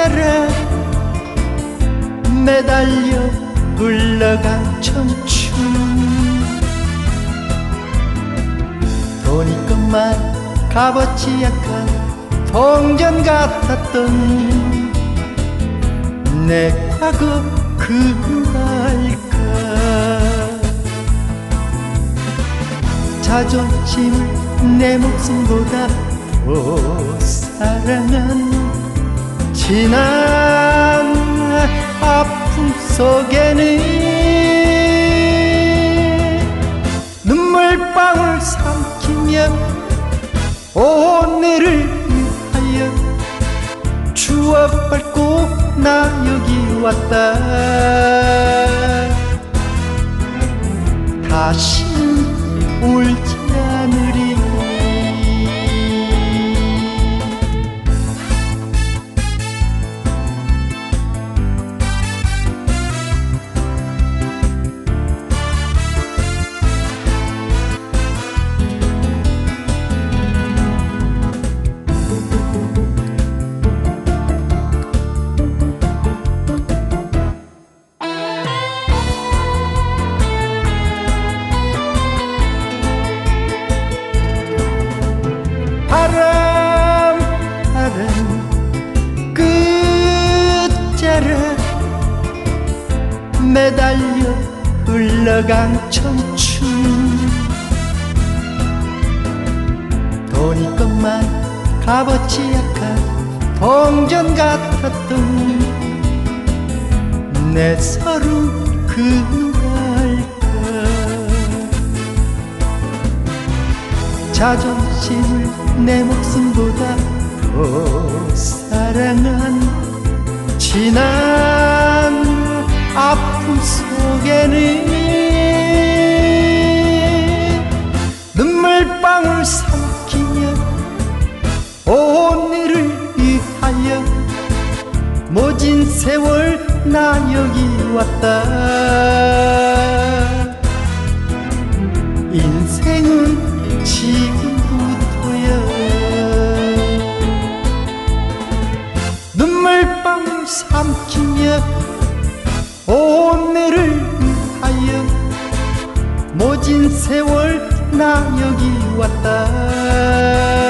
벼랑 매달려 굴러간 청춘 돈이건만 값어치 약한 동전 같았던 내 과거 그 그날까? 자존심을 내 목숨보다 더 사랑한 지난 아픔 속에는 눈물방울 삼키며 오늘을 위하여 추억 밟고 나 여기 왔다. 다시는 울지 매달려 흘러간 청춘. 돈이 것만 값어치 약한 동전 같았던 내 서름 그날까? 자존심을 내 목숨보다 더 사랑한 지난 눈물방울 삼키며 오늘을 위하여 모진 세월 나 여기 왔다. 인생은 지금부터야. 눈물방울 삼키며 오늘을 위하여 모진 세월 나 여기 왔다